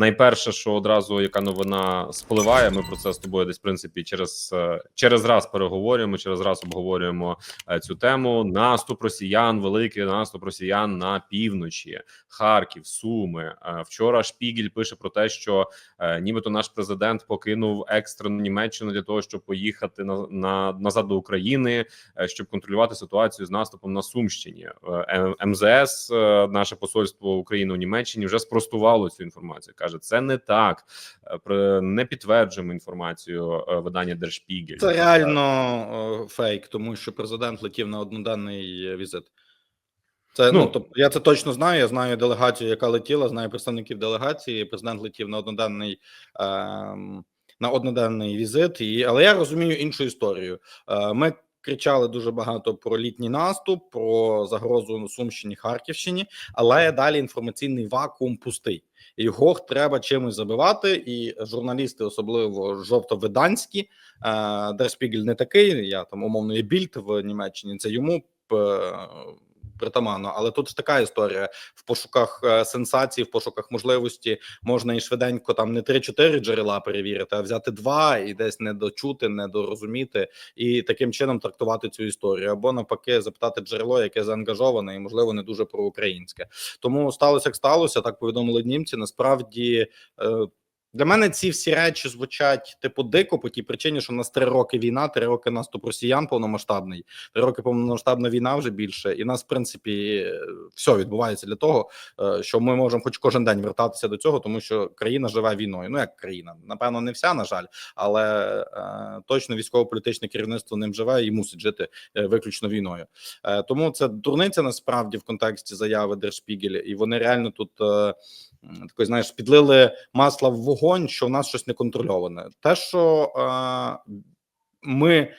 найперше, що одразу яка новина спливає, ми про це з тобою десь в принципі через е, через раз переговорюємо, через раз обговорюємо е, цю тему. Наступ росіян, великий наступ росіян на півночі, Харків, Суми. Е, Вчора Шпігель пише про те, що нібито наш президент покинув екстрену Німеччину для того, щоб поїхати на, на назад до України, щоб контролювати ситуацію з наступом на Сумщині. МЗС, наше посольство України у Німеччині, вже спростувало цю інформацію. каже, це не так. Е, Не підтверджуємо інформацію е, видання Держпігель. Це реально е, фейк, тому що президент летів на одноденний е, візит. Це ну, Ну, тобто я це точно знаю. Я знаю делегацію, яка летіла, знаю представників делегації. Президент летів на одноденний ем, на одноденний візит. І але я розумію іншу історію. Е, ми кричали дуже багато про літній наступ, про загрозу на Сумщині, Харківщині, але далі інформаційний вакуум пустий. Його треба чимось забивати, і журналісти, особливо жовтовиданські, е, Дерспігель не такий. Я там умовно є більд в Німеччині. Це йому е, притаманно. Але тут така історія в пошуках е, сенсацій, в пошуках можливості можна і швиденько там не 3-4 джерела перевірити, а взяти два і десь не дочути, не дорозуміти, і таким чином трактувати цю історію, або навпаки, запитати джерело, яке заангажоване і можливо не дуже проукраїнське. Тому сталося як сталося. Так повідомили німці. Насправді. Для мене ці всі речі звучать типу дико по тій причині, що в нас три роки війна, три роки наступ росіян повномасштабний, три роки повномасштабна війна вже більше, і нас, в принципі, все відбувається для того, е, що ми можемо хоч кожен день вертатися до цього, тому що країна живе війною. Ну як країна, напевно, не вся, на жаль, але е, точно військово-політичне керівництво ним живе і мусить жити е, виключно війною. Е, тому це дурниця насправді в контексті заяви Держпігеля, і вони реально тут. Е, Такої, знаєш, підлили масла в що в нас щось неконтрольоване. Те, що е, ми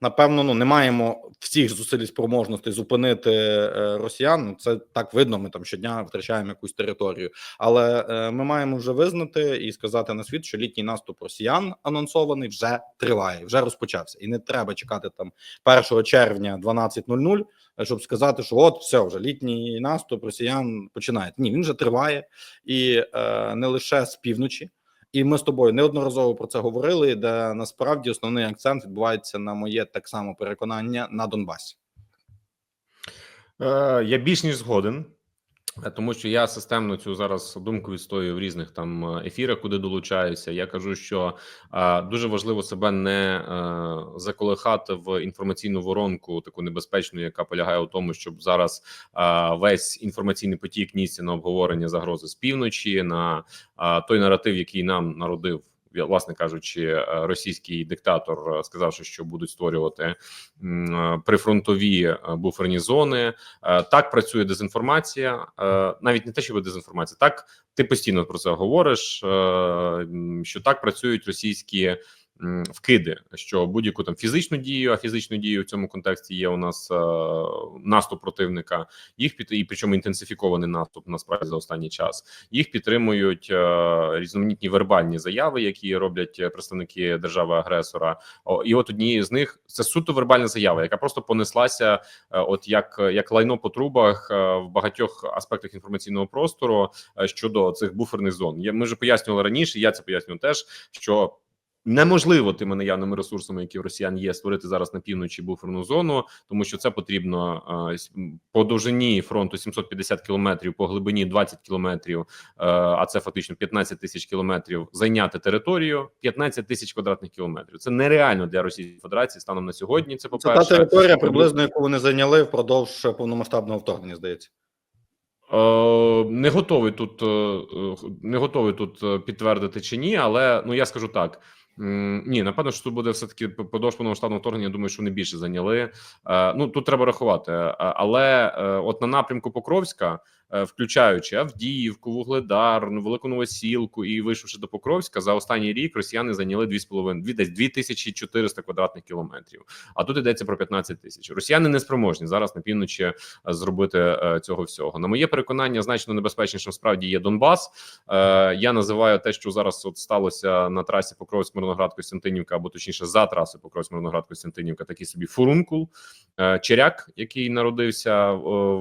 напевно ну не маємо всіх зусиль спроможностей зупинити е, росіян. ну, Це так видно. Ми там щодня втрачаємо якусь територію, але е, ми маємо вже визнати і сказати на світ, що літній наступ росіян анонсований вже триває, вже розпочався, і не треба чекати там 1 червня 12.00, щоб сказати, що от все вже літній наступ росіян починає. Ні, він вже триває, і е, не лише з півночі. І ми з тобою неодноразово про це говорили, де насправді основний акцент відбувається на моє так само переконання на Донбасі. Е, я більш ніж згоден, тому що я системно цю зараз думку відстоюю в різних там е, ефірах, куди долучаюся. Я кажу, що е, дуже важливо себе не е, заколихати в інформаційну воронку, таку небезпечну, яка полягає у тому, щоб зараз е, весь інформаційний потік нісся на обговорення загрози з півночі, на е, той наратив, який нам народив. Власне кажучи, е, російський диктатор, е, сказавши, що будуть створювати е, прифронтові буферні зони. Так працює дезінформація, навіть не те, що дезінформація. Так ти постійно про це говориш. Що так працюють російські вкиди, що будь-яку там фізичну дію, а фізичну дію в цьому контексті є у нас е, наступ противника. Їх під і причому інтенсифікований наступ насправді за останній час. Їх підтримують е, різноманітні вербальні заяви, які роблять представники держави-агресора. І от однією з них це суто вербальна заява, яка просто понеслася, е, от як, як лайно по трубах в багатьох аспектах інформаційного простору щодо цих буферних зон. Я ми вже пояснювали раніше. Я це пояснюю теж, що. Неможливо тими наявними ресурсами, які в росіян є, створити зараз на півночі буферну зону, тому що це потрібно по довжині фронту 750 кілометрів, по глибині 20 кілометрів, е, а це фактично 15 тисяч кілометрів. Зайняти територію 15 тисяч квадратних кілометрів. Це нереально для Російської Федерації станом на сьогодні. Це по Це та перше територія, приблизно яку вони зайняли впродовж повномасштабного вторгнення, здається. Е, не готовий тут е, не готовий тут підтвердити чи ні, але ну я скажу так. Ні, напевно, що тут буде все таки подовж повномасштабного вторгнення. Я думаю, що вони більше зайняли. Е, Ну тут треба рахувати. Е, Але е, от на напрямку Покровська, включаючи Авдіївку, Вугледар, ну, Велику Новосілку і вийшовши до Покровська, за останній рік росіяни зайняли 2,5, дві десь 2400 квадратних кілометрів. А тут йдеться про 15 тисяч. Росіяни не спроможні зараз на півночі е, зробити е, цього всього. На моє переконання, значно небезпечнішим справді є Донбас. Е, Я називаю те, що зараз от сталося на трасі Покровськ Мирноград Костянтинівка, або точніше за трасою Покровськ Мирноград Костянтинівка, такий собі фурункул. Е, Черяк, який народився, е,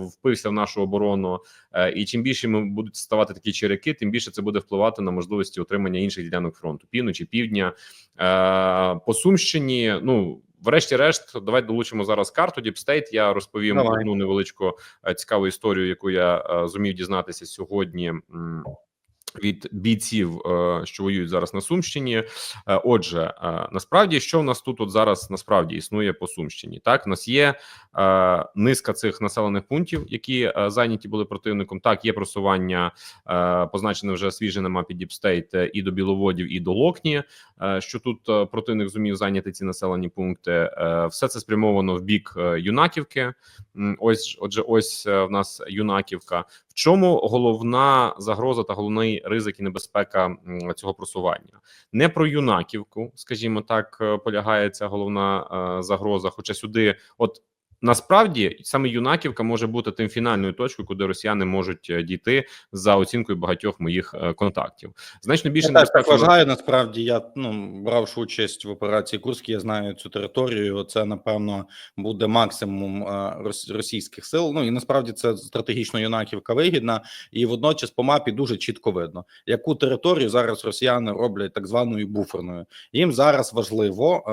впився в нашу оборону. Е, І чим більше ми будуть ставати такі черяки, тим більше це буде впливати на можливості отримання інших ділянок фронту півночі, півдня Е, по Сумщині. Ну врешті-решт, давайте долучимо зараз карту Діпстейт. Я розповім Давай. одну невеличку е, цікаву історію, яку я зумів дізнатися сьогодні. Від бійців, е, що воюють зараз на Сумщині. Е, Отже, е, насправді, що в нас тут от зараз насправді існує по Сумщині? Так, у нас є низка цих населених пунктів, які зайняті були противником. Так, є просування позначене вже свіже на мапі Діпстейт і до Біловодів, і до Локні. Що тут противник зумів зайняти ці населені пункти? Все це спрямовано в бік Юнаківки. Ось, отже, ось в нас Юнаківка. В чому головна загроза та головний ризик і небезпека цього просування? Не про Юнаківку, скажімо так, полягається полягає ця головна е, загроза. Хоча сюди, от насправді, саме Юнаківка може бути тим фінальною точкою, куди росіяни можуть е, дійти за оцінкою багатьох моїх е, контактів. Значно більше Я так вважаю. Насправді я ну бравши участь в операції Курській, я знаю цю територію. Це напевно буде максимум е, рос- російських сил. Ну і насправді це стратегічно юнаківка вигідна, і водночас по мапі дуже чітко видно, яку територію зараз росіяни роблять так званою буферною. Їм зараз важливо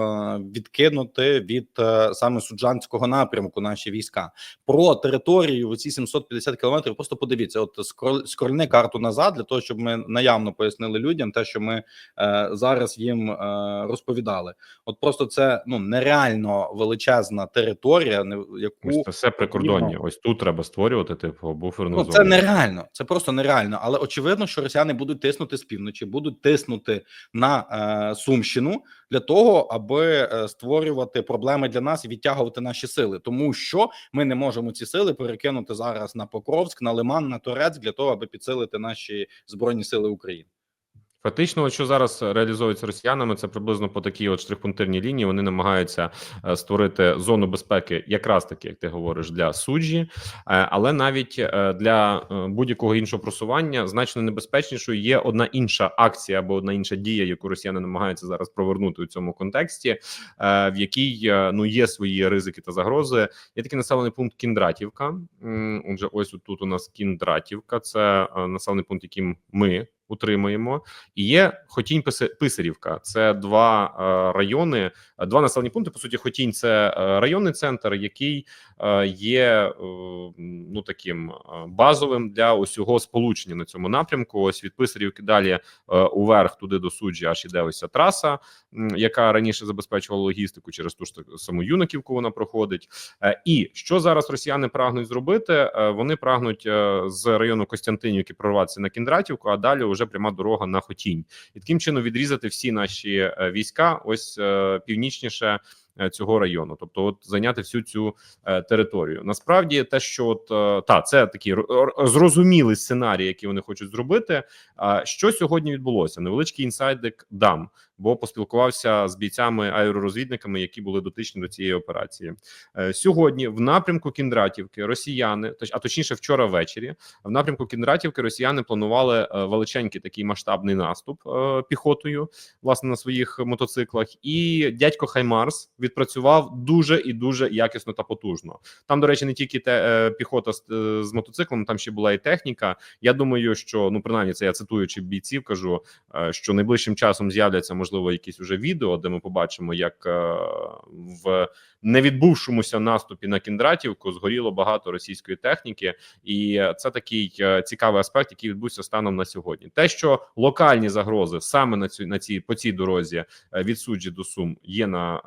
відкинути від саме суджанського напрямку наші війська. Про територію оці 750 кілометрів. Просто подивіться, от скроль, скрольни карту назад для того, щоб ми наявно пояснили людям те, що ми е, зараз їм е, розповідали. От просто це ну нереально величезна територія, не яку Ось це все прикордоння. Ось тут треба створювати типу буферну Ну, зону. це нереально, це просто нереально. Але очевидно, що росіяни будуть тиснути з півночі, будуть тиснути на е, Сумщину для того, аби е, створювати проблеми для нас і відтягувати наші сили, тому що ми не можемо ці сили перекинути зараз на Покровськ, на Лиман, на Турецьк для того, аби підсилити наші збройні сили України. Фактично, що зараз реалізується росіянами, це приблизно по такій от штрихпунктирній лінії. Вони намагаються е, створити зону безпеки, якраз таки, як ти говориш, для суджі, е, але навіть е, для будь-якого іншого просування значно небезпечнішою є одна інша акція або одна інша дія, яку росіяни намагаються зараз провернути у цьому контексті, в якій ну є свої ризики та загрози. Є такий населений пункт Кіндратівка. Отже, ось тут у нас Кіндратівка. Це населений пункт, яким ми утримуємо. І є Хотінь Писарівка. Це два е, райони, е, два населені пункти. По суті, Хотінь це е, районний центр, який є ну таким базовим для усього сполучення на цьому напрямку. Ось від Писарівки далі уверх туди до суджі, аж іде ось ця траса, яка раніше забезпечувала логістику через ту ж саму Юнаківку. Вона проходить. І що зараз росіяни прагнуть зробити? Вони прагнуть з району Костянтинівки прорватися на Кіндратівку, а далі вже пряма дорога на Хотінь, і таким чином відрізати всі наші е, війська, ось е, північніше. е, Цього району, тобто, от зайняти всю цю е, територію. Насправді, те, що от е, та це р- зрозумілий сценарій, який вони хочуть зробити. А що сьогодні відбулося? Невеличкий інсайдик дам, бо поспілкувався з бійцями аеророзвідниками, які були дотичні до цієї операції. Е, Сьогодні в напрямку Кіндратівки росіяни, а точніше, вчора ввечері, в напрямку Кіндратівки росіяни планували е, величенький такий масштабний наступ е, піхотою, власне, на своїх мотоциклах. І дядько Хаймарс відпрацював дуже і дуже якісно та потужно. Там, до речі, не тільки те піхота з, з мотоциклом, там ще була і техніка. Я думаю, що ну принаймні це я цитуючи бійців, кажу, що найближчим часом з'являться можливо якісь уже відео, де ми побачимо, як е, в невідбувшомуся наступі на Кіндратівку згоріло багато російської техніки, і це такий е, цікавий аспект, який відбувся станом на сьогодні. Те, що локальні загрози саме на цю на цій по цій дорозі е, від суджі до Сум є на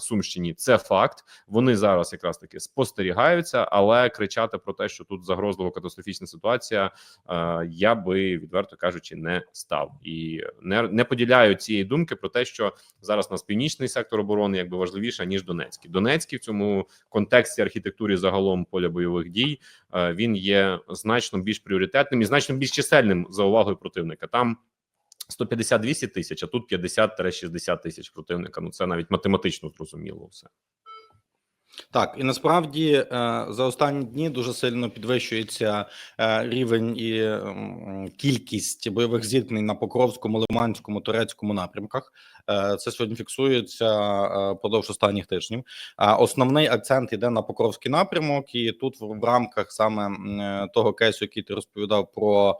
Сумщині. Це факт. Вони зараз якраз таки спостерігаються, але кричати про те, що тут загрозлива катастрофічна ситуація, я би відверто кажучи, не став і не, не поділяю цієї думки про те, що зараз нас північний сектор оборони якби важливіше ніж Донецький. Донецький в цьому контексті архітектурі загалом поля бойових дій е, він є значно більш пріоритетним і значно більш чисельним за увагою противника. Там 150-200 тисяч, а тут 50-60 тисяч противника. Ну це навіть математично зрозуміло все. Так, і насправді е, за останні дні дуже сильно підвищується е, рівень і кількість бойових зіткнень на Покровському, Лиманському, Турецькому напрямках. Е, Це сьогодні фіксується е, продовж останніх тижнів. Основний акцент йде на Покровський напрямок, і тут в рамках саме е, того кейсу, який ти розповідав про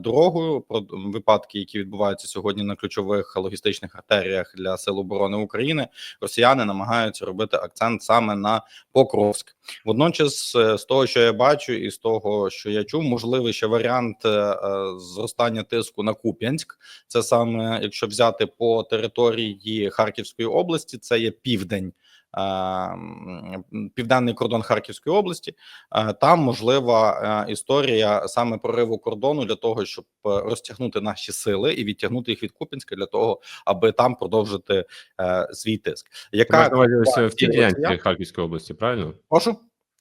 дорогу, про випадки, які відбуваються сьогодні на ключових логістичних артеріях для сил оборони України, росіяни намагаються робити акцент саме на Покровськ. Водночас, з того, що я бачу, і з того, що я чув, можливий ще варіант зростання тиску на Куп'янськ. Це саме якщо взяти по території Харківської області, це є південь. Південний кордон Харківської області там можлива історія саме прориву кордону для того, щоб е, розтягнути наші сили і відтягнути їх від Куп'янська для того, аби там продовжити е, свій тиск. Яка в? Харківської області, правильно? Прошу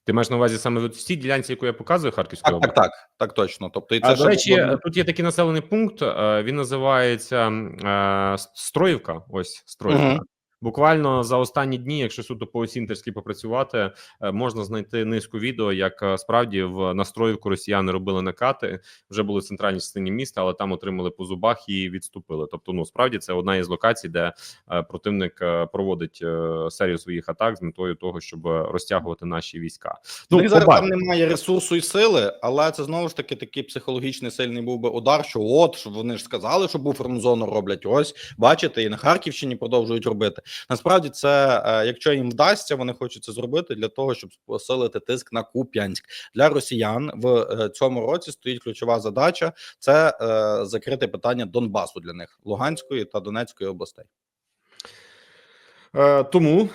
Ти маєш на увазі саме в цій ділянці, яку я показую Харківської так, так, так, так точно. Тобто, і це А, до речі, було- тут є такий населений пункт. е, Він називається е, Строївка. Ось Строївка. Мгм. Буквально за останні дні, якщо суто по осінтерськи попрацювати, е, можна знайти низку відео, як е, справді в Настроївку росіяни робили накати. Вже були в центральній частині міста, але там отримали по зубах і відступили. Тобто, ну справді це одна із локацій, де е, противник проводить серію своїх атак з метою того, щоб розтягувати наші війська. Ну, Ну, зараз там немає ресурсу і сили, але це знову ж таки такий психологічний сильний був би удар. Що от вони ж сказали, що буферну зону роблять. Ось бачите, і на Харківщині продовжують робити. Насправді, це е, якщо їм вдасться, вони хочуть це зробити для того, щоб посилити тиск на Куп'янськ для росіян в е, цьому році. Стоїть ключова задача: це е, закрити питання Донбасу для них Луганської та Донецької областей. Тому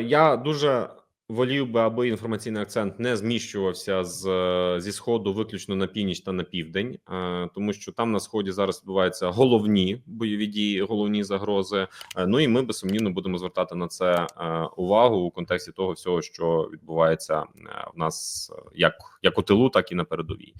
я дуже волів би, аби інформаційний акцент не зміщувався з е, зі сходу виключно на північ та на південь, е, тому що там на сході зараз відбуваються головні бойові дії, головні загрози. Е, ну і ми безсумнівно будемо звертати на це увагу у контексті того всього, що відбувається в нас як як у тилу, так і на передовій.